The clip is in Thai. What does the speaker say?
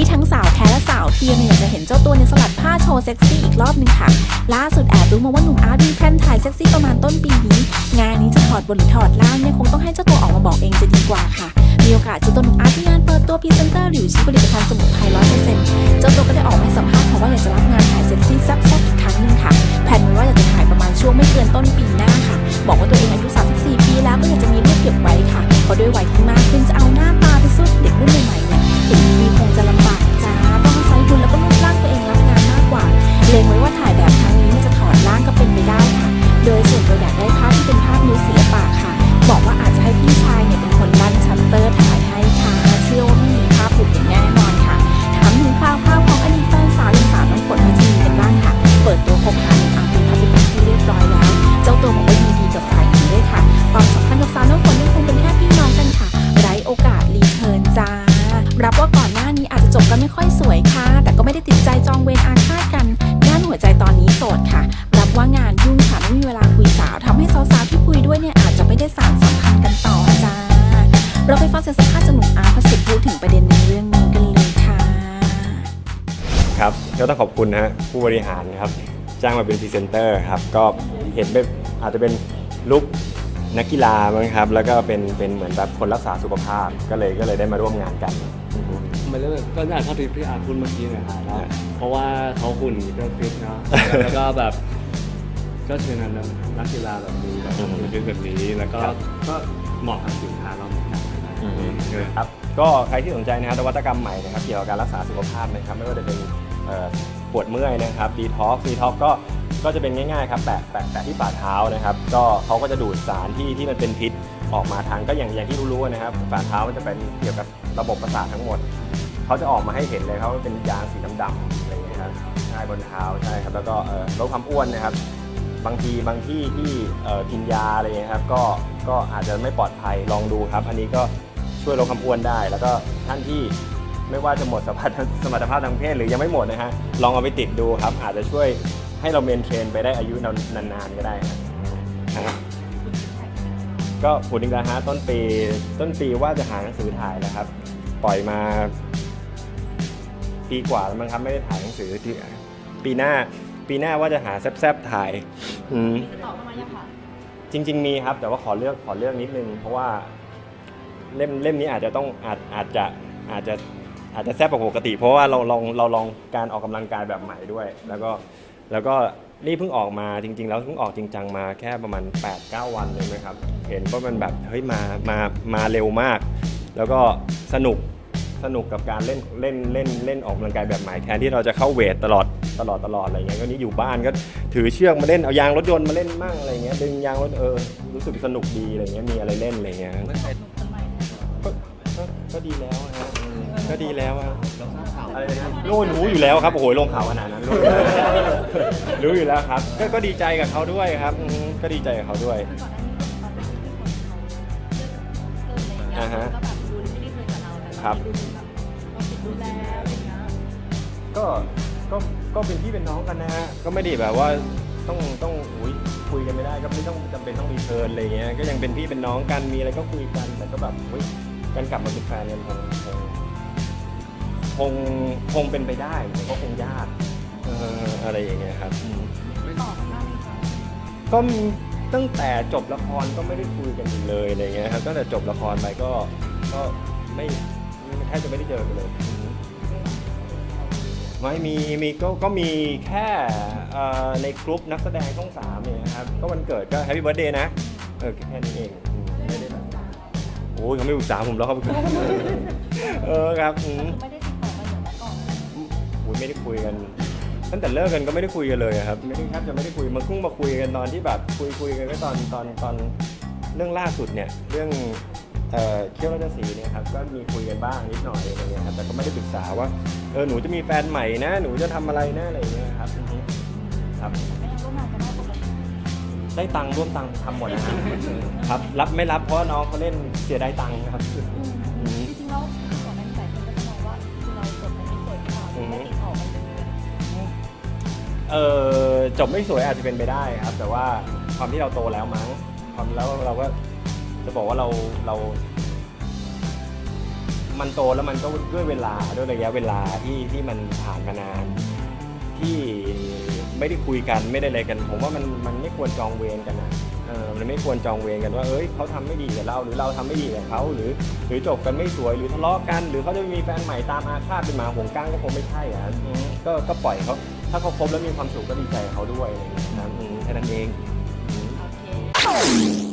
ที่ทั้งสาวแท้และสาวเทียมเนี่ยอยากจะเห็นเจ้าตัวในยสลัดผ้าโชว์เซ็กซี่อีกรอบหนึงค่ะ ล่าสุดแอบรู้มาว่าหนุ่มอาร์ตมีแพลนถ่ายเซ็กซี่ประมาณต้นปีนี้ งานนี้จะถอดบนหรือถอดล่างเนี่ยคงต้องให้เจ้าตัวออกมาบอกเองจะดีกว่าค่ะ มีโอกาสเจอตัวหนุ่มอาร์ตที่งานเปิดตัวพรีเซนเตอร์หรือชื่อผลิตภัณฑ์สมุนไพรร้อยเปอร์เซ็นต์เจ้าตัวก็ได้ออกมาสัมภาษณ์ค่ะว่าอยากจะรับงานถ่ายเซ็กซี่แซ่บๆอีกครั้งหนึ่งค่ะแผนไว้ว่าอยากจะถ่ายประมาณช่วงไม่เกินต้นปีหน้าค่ะ บอกว่าตัวเองอายุ 34 ปีแล้วก็อยากจะมีรูปเก็บไว้ค่ะเพราะด้วยวัยที่มากขึ้นจะเอาหน้าตา สู้เด็กรุ่นใหม่ๆเนี่ยเห็นทีวีคงจะลำบาก ไม่ได้ติดใจจองเวรอาฆาตกันด้านหัวใจตอนนี้โสดค่ะ รับว่างานยุ่งค่ะไม่มีเวลาคุยสาวทำให้สาวๆที่คุยด้วยเนี่ยอาจจะไม่ได้สานสัมพันธ์กันต่อจ้า เราไปฟังเสียงสัมภาษณ์จากหนุ่มอาร์ตพระสิทธิ์พูดถึงประเด็นในเรื่องนี้กันเลยค่ะ ครับก็ต้องขอบคุณนะฮะผู้บริหารครับจ้างมาเป็นพรีเซนเตอร์ครับก็เห็นเป็นอาจจะเป็นลุกนักกีฬามั้งครับ แล้วก็เป็นเป็นเหมือนแบบคนรักษาสุขภาพก็เลยก็เลยได้มาร่วมงานกัน อือฮึมันเรื่องก็น่าเข้าที่พี่อาร์ตพูดเมื่อกี้เนะครับอ่าเพราะว่าเขาหุ่นก็ฟิตเนาะแล้วก็แบบ ก็เชิญนักนักกีฬาแบบนี้แบบหุ่นฟิตแบบนี้แล้วก็ก็เหมาะกับสินค้าเราเหมือนกันนะครับครับก็ใครที่สนใจนะครับนวัตกรรมใหม่นะครับเกี่ยวกับการรักษาสุขภาพนะครับไม่ว่าจะเป็นเอ่อปวดเมื่อยนะครับดีท็อกดีท็อกก็ก็จะเป็นง่ายๆครับแปะแปะแปะที่ฝ่าเท้านะครับ ก็เขาก็จะดูดสารที่ที่มันเป็นพิษออกมาทางก็อย่างอย่างที่รู้ๆนะครับฝ่าเท้ามันจะเป็นเกี่ยวกับ ระบบประสาททั้งหมด เขาจะออกมาให้เห็นเลยเขาเป็นยางสีดำๆอะไรอย่างเงี้ยครับใช่บนเท้าใช่ครับแล้วก็ลดความอ้วนนะครับ บางทีบางที่ที่กินยาอะไรอย่างเงี้ยครับก็ก็อาจจะไม่ปลอดภัยลองดูครับ อันนี้ก็ช่วยลดความอ้วนได้ แล้วก็ท่านที่ไม่ว่าจะหมดสมรรถสมรรถภาพทางเพศหรือยังไม่หมดนะฮะลองเอาไปติดดูครับ อาจจะช่วยให้เราเมนเทรนไปได้อายุนานๆก็ได้ครับนะครับก็พูดถึงแล้วฮะต้นปีต้นปีว่าจะหาหนังสือถ่ายนะครับ ปล่อยมา ปีกว่าแล้วมั้งครับไม่ได้ถ่ายหนังสือที่ปีหน้าปีหน้าว่าจะหาแซบๆถ่าย อืมจริง ๆ มีครับ แต่ว่าขอเลือกขอเลือกนิดนึง เพราะว่าเล่มเล่มนี้อาจจะต้องอาจอาจจะอาจจะอาจจะแซบกว่าปกติ เพราะว่าเราลองเราลองการออกกำลังกายแบบใหม่ด้วย แล้วก็แล้วก็นี่เพิ่งออกมาจริง ๆ แล้วเพิ่งออกจริงจังมาแค่ประมาณ 8-9 วันเลยไหมครับ เห็นว่ามันแบบเฮ้ยมามามาเร็วมาก แล้วก็สนุกสนุกกับการเล่นเล่นเล่นเล่นออกกำลังกายแบบใหม่แทนที่เราจะเข้าเวทตลอดตลอดตลอดอะไรเงี้ยก็นี่อยู่บ้านก็ถือเชือกมาเล่นเอายางรถยนต์มาเล่นมั่งอะไรเงี้ยดึงยางรถเออรู้สึกสนุกดีอะไรเงี้ยมีอะไรเล่นอะไรเงี้ยก็ก็ก็ดีแล้วฮะอืมก็ดีแล้วฮะอะไรนะรู้รู้อยู่แล้วครับโอ้โหลงข่าวขนาดนั้นรู้อยู่แล้วรู้อยู่แล้วครับก็ก็ดีใจกับเขาด้วยครับอืมก็ดีใจกับเขาด้วยอ่าฮะ ครับ ก็ก็ก็เป็นพี่เป็นน้องกันนะฮะก็ไม่ได้แบบว่าต้องต้องอุยคุยกันไม่ได้ก็ไม่ต้องจำเป็นต้องมีเทิร์นอะไรเงี้ยก็ยังเป็นพี่เป็นน้องกันมีอะไรก็คุยกันแต่ก็แบบอุยการกลับมาเป็นแฟนกันคงคงคงคงเป็นไปได้แต่ก็คงยากเอออะไรอย่างเงี้ยครับอืมก็มีตั้งแต่จบละครก็ไม่ได้คุยกันอีกเลยอะไรเงี้ยครับตั้งแต่จบละครไปก็ก็ไม่แทบจะไม่ได้เจอกันเลยไม่มีมีก็ก็มีแค่เอ่อในกลุ่มนักแสดงช่องสามเนี่ยนะครับ ก็วันเกิดก็แฮปปี้เบิร์ดเดย์นะ เออแค่นี้เองอืมไม่ได้แบบโอ้ยเขาไม่ปรึกษาผมแล้วครับ เออครับอืม ไม่ได้ติดต่อกันเหมือนเมื่อก่อนโอ้ยไม่ได้คุยกัน ตั้งแต่เลิกกันก็ไม่ได้คุยกันเลยอะครับไม่ได้แทบจะไม่ได้คุยมาเพิ่งมาคุยกันตอนที่แบบคุยคุยกันก็ตอนตอนตอนเรื่องล่าสุดเนี่ย เรื่อง เอ่อเคี่ยวราชสีห์เนี่ยครับก็มีคุยกันบ้างนิดหน่อยอะไรเงี้ยครับแต่ก็ไม่ได้ปรึกษาว่าเออหนูจะมีแฟนใหม่นะหนูจะทำอะไรนะอะไรเงี้ยครับอือฮึครับร่วมงานกันได้ปกติได้ตังค์ร่วมตังค์ทำหมดนะฮะครับรับไม่รับเพราะว่าน้องเขาเล่นเสียดายตังค์ครับอืมจริงๆแล้วก่อนหน้านี้หลายคนก็จะมองว่าจริงๆเราจบกันไม่สวยหรือเปล่าหรือไม่ติดต่อกันเลยเออจบไม่สวยอาจจะเป็นไปได้ครับ แต่ว่าความที่เราโตแล้วมั้งความแล้วเราก็ จะบอกว่าเราเรา มันโตแล้วมันก็ด้วยเวลาด้วยระยะเวลาที่ที่มันผ่านมานาน ที่ไม่ได้คุยกันไม่ได้อะไรกัน ผมว่ามันมันไม่ควรจองเวรกันนะเออมันไม่ควรจองเวรกันว่า เอ้ยเขาทำไม่ดีกับเรา หรือเราทำไม่ดีกับเขาหรือ หรือจบกันไม่สวยหรือทะเลาะกัน หรือเขาจะมีแฟนใหม่ตามอาฆาตเป็นหมาหวงก้างก็คงไม่ใช่อะก็ก็ปล่อยเขาถ้าเขาคบแล้วมีความสุขก็ดีใจเขาด้วยนะแค่นั้นเองโอเค